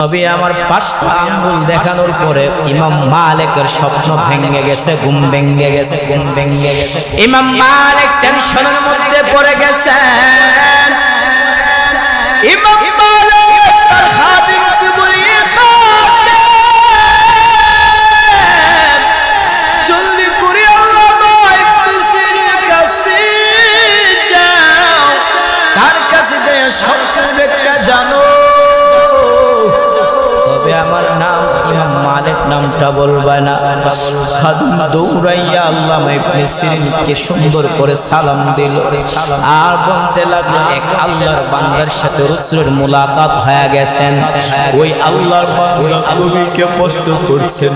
নবী আমার পাঁচটা আঙ্গুল দেখানোর পরে ইমাম মালিকের স্বপ্ন ভেঙে গেছে, ঘুম ভেঙে গেছে, ঘুম ভেঙে গেছে। ইমাম মালিক টেনশনের মধ্যে পড়ে গেছেন। ইমাম দৌড়াইয়া আল্লাহ ইবনে সিরিনকে সুন্দর করে সালাম দিল। আর বলতে লাগল, এক আল্লাহর বান্দার সাথে রসুলের মুলাকাত হয়ে গেছেন। ওই আল্লাহর বান্দা প্রশ্ন করছেন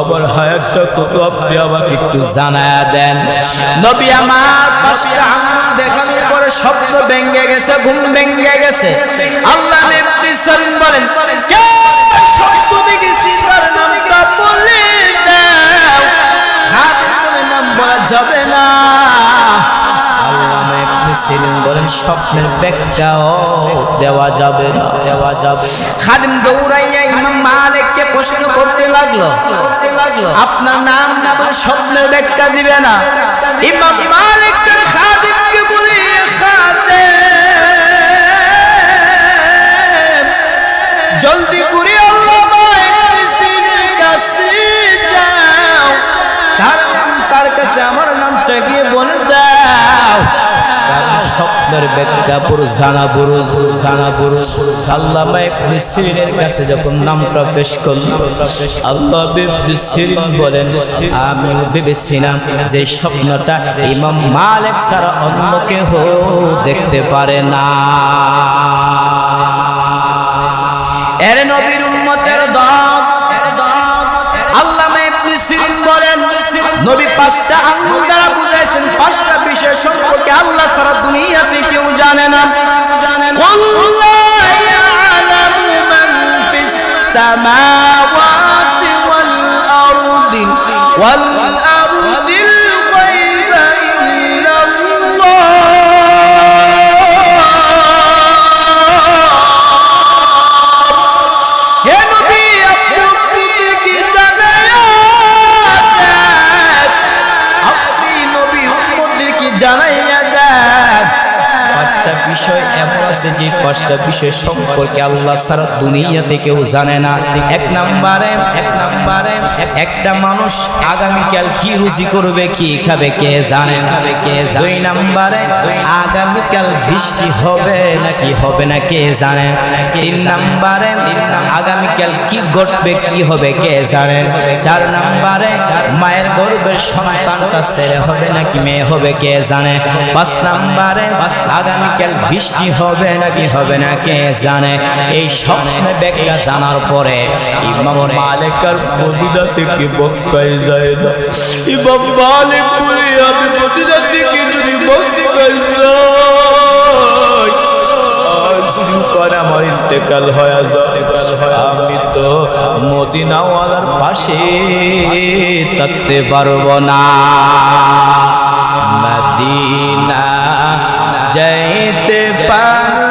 আবার হায়াতটা কত আপনি আমাকে একটু জানায়া দেন। নবী আমার পাঁচটা আঙ্গুল দেখানোর পরে স্বপ্ন ভেঙে গেছে, ঘুম ভেঙে গেছে। আল্লাহ নেত্রী সরিন বলেন, কে সত্য দেখেছি তার স্বপ্নের ব্যাখ্যাও দেওয়া যাবে না, দেওয়া যাবে খাদিম দৌড়াইয়া ইমাম মালিককে প্রশ্ন করতে লাগল করতে লাগল আপনার নাম না স্বপ্নের ব্যাখ্যা দিবে না। ইমাম মালিক তার খাদিমকে বলে খাদে জলদি আমি ভেবেছিলাম যে স্বপ্নটা ইমাম মালিক অন্য কেউ দেখতে পারে না। নবী পাঁচটা আঙ্গুল দ্বারা বুঝাইছেন, পাঁচটা বিষয় amar. পাঁচটা বিষয় সম্পর্কে আল্লাহ সারা দুনিয়াতে কেউ জানে না। এক নাম্বারে এক নাম্বারে, একটা মানুষ আগামীকাল কি রুচি করবে, কি খাবে, কে জানে না। কে জানে? দুই নাম্বারে, আগামীকাল বৃষ্টি হবে নাকি হবে না, কে জানে তিন নাম্বারে, আগামীকাল কি ঘটবে, কি হবে, কে জানে চার নাম্বারে, মায়ের গর্ভের সন্তানটা ছেলে হবে নাকি মেয়ে হবে, কে জানে পাঁচ নাম্বারে, আগামীকাল বৃষ্টি হবে নাকি হবে না, কে জানে? এই স্বপ্নে ব্যাখ্যা জানার পরে ইমাম মালিকার মদিনা থেকে বক্কায় যায় ইমাম মালিক বলে, আমি মদিনা থেকে যদি বক্কায় যাই যদি পরে আমার ইন্তেকাল হয়ে যায়। আমি তো মদিনাওয়ালার পাশে থাকতে পারব না। মদিনা যাইতে পারলাম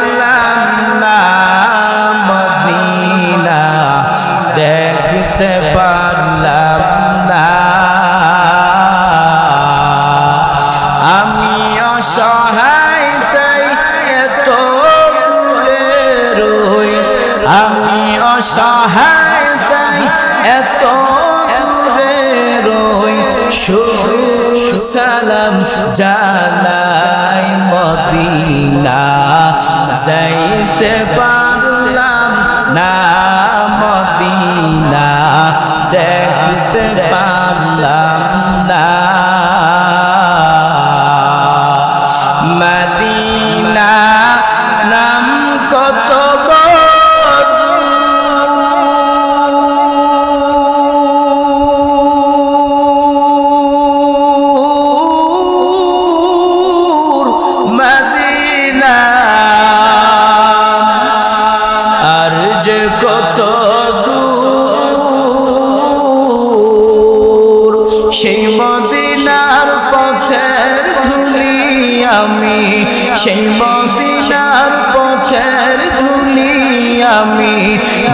অসহায় তাই এত দূরে রই সালাম জানাই মদিনা। যাইতে পারলাম না মদিনা, দেখতে পারলাম না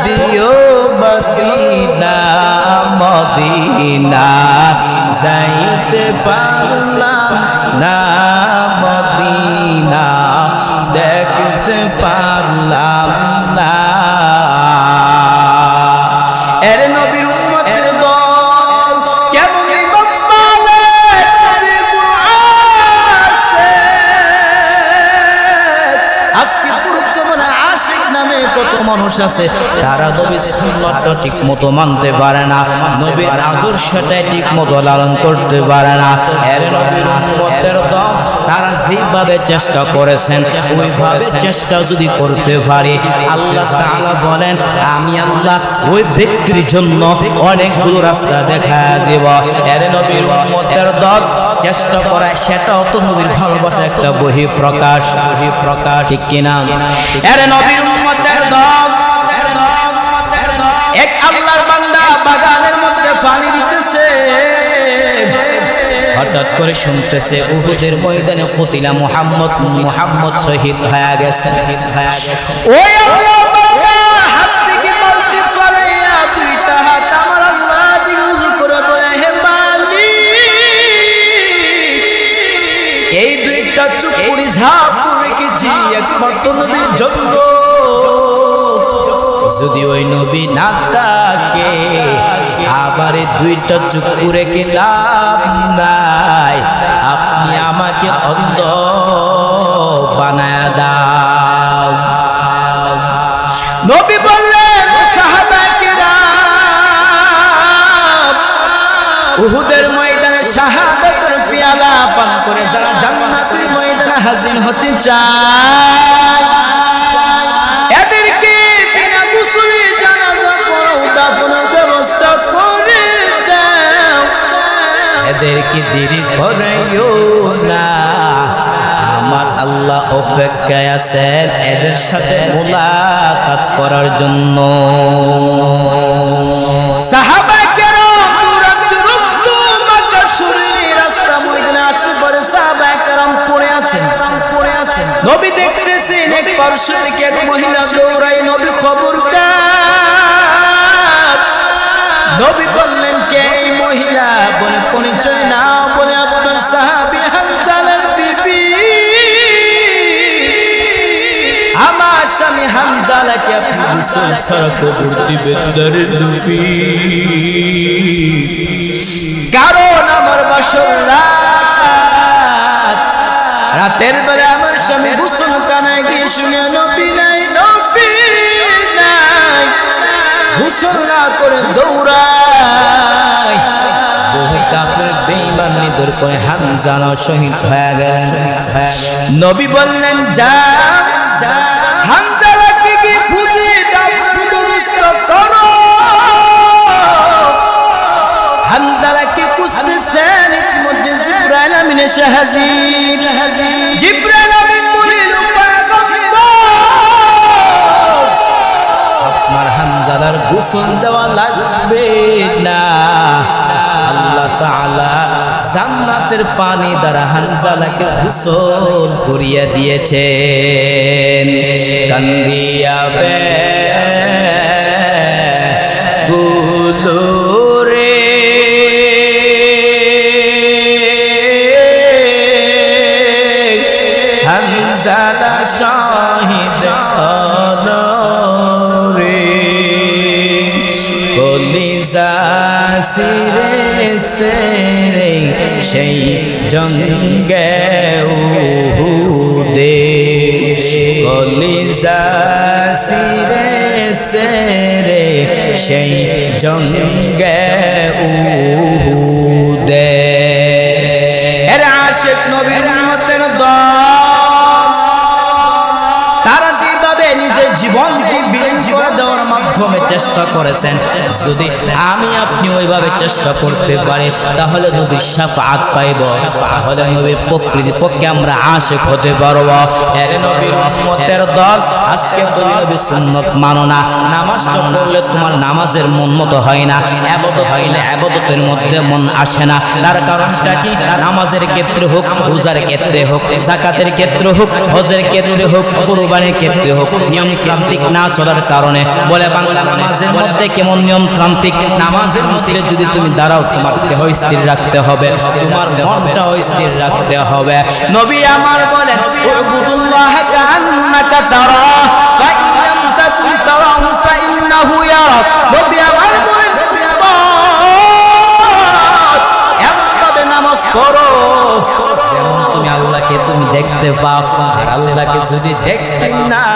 দিও মদিনা মদিনা যাইতে পারলাম না মদিনা দেখতে পারলাম মানুষ আছে, তারা নবীর ঠিক মতো মানতে পারে না, নবীর আদর্শটা ঠিক মতো লালন করতে পারে না। এর নবীর উম্মতের দল তারা যেভাবে চেষ্টা করেছেন, ওইভাবে চেষ্টা যদি করতে পারি, আল্লাহ তাআলা বলেন, আমি আল্লাহ ওই ব্যক্তির জন্য অনেকগুলো রাস্তা দেখা দেব। এর নবীর উম্মতের চেষ্টা করা, সেটাও তো নবীর ভালোবাসা একটা বহি প্রকাশ বহি প্রকাশ ঠিক কিনা? এর নবীর উম্মতের দল আল্লাহর বান্দা বাগানের মধ্যে পানি দিতেছে। হঠাৎ করে শুনতেছে উহুদের ময়দানে কতিলা মুহাম্মদ মুহাম্মদ শহীদ হয়ে গেছে হয়ে গেছে। ওই এই দুইটা চুপুরি ঝাপ রেখেছি একমাত্র নবীর জন্য যদি ওই নবী না থাকে, আবার দুইটা চুপ রেখে লাভ নাই? আপনি আমাকে অন্ধ বানায় দাও। নবী বললেন উহুদের ময়দানে শাহাদাতের পেয়ালা পান করে যারা জান্নাতের ময়দানে হাজির হতে চায় এদেরকে দেরি করেও না। আমার আল্লাহ অপেক্ষায় আছেন এদের সাথে মোলাকাত করার জন্য। নবী দেখতেছেন এক পার্শ্ব থেকে এক মহিলা দৌড়াই নবী খবর নবী বললেন, কে এই মহিলা? পরিচয় না বলে আপনার সাহাবি হামজালার বিবি। আমার স্বামী হামজালাকে আপনি গোসল ছাড়া কবর দিবেন দারে দুবি কারণ আমার বাসর রাত রাতের বেলা আমার স্বামী গোসল কানায় গিয়ে শুনে নবী নাই নবী নাই। গোসল না করে দৌড়ায়। বহু কাফের বেঈমান নিদর করে হামজানা শহীদ হয়ে গেলেন। নবী বললেন, যা যা, হামজালাকে কি খুঁজে করো। হামজালাকে খুঁজতেছেন ইতিমধ্যে জিব্রাইল আমিন এসে হাজির জিব্রাইল আমিন বলিল আপনার হামজালার গোসল দেওয়া লাগবে না। আল্লাহ তাআলা জান্নাতের পানি দ্বারা হানজালাকে গোসল করিয়া দিয়েছেন। কান্দিয়া বে হামজালা শাহিদ সিরে সেরে সেই জঙ্গে উহুদে। কলিজা সিরে সেরে সেই জঙ্গে উহুদে। চেষ্টা করেছেন। যদি আমি আপনি ওইভাবে চেষ্টা করতে পারি, তাহলে নবীর সাফাত পাইব। তাহলে নবীর প্রকৃতি পক্ষে আমরা আশেক হতে পারব। এর নবীর দল, আজকে তুমি নবীর সুন্নত মানো না, নামাজটা পড়লে তোমার নামাজের মন মতো হয় না, আবদত হয় না, আবদতের মধ্যে মন আসে না। তার কারণটা কি? নামাজের ক্ষেত্রে হোক, রোজার ক্ষেত্রে হোক, জাকাতের ক্ষেত্রে হোক, হজের ক্ষেত্রে হোক, কোরবানির ক্ষেত্রে হোক নিয়মতান্ত্রিক না চলার কারণে বলে বাংলা নামাজের মধ্যে কেমন নিয়মতান্ত্রিক? নামাজের মধ্যে যদি তুমি দাঁড়াও, তোমার দেহ স্থির রাখতে হবে, তোমার মনটাও স্থির রাখতে হবে। নবী আমার বলেন, উবুদুল্লাহ কান্নাকা তারা, ফাইন লাম তাকুন তারাহু ফাইন্নাহু ইয়ারাক নবী আমার বলেন এমনভাবে নামাজ পড়ো, যেমন তুমি আল্লাহকে তুমি দেখতে পাও যদি দেখতে না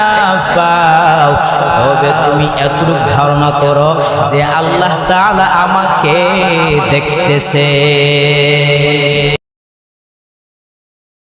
পাও তবে তুমি এতটুক ধারণা করো যে আল্লাহ তাআলা আমাকে দেখতেছে।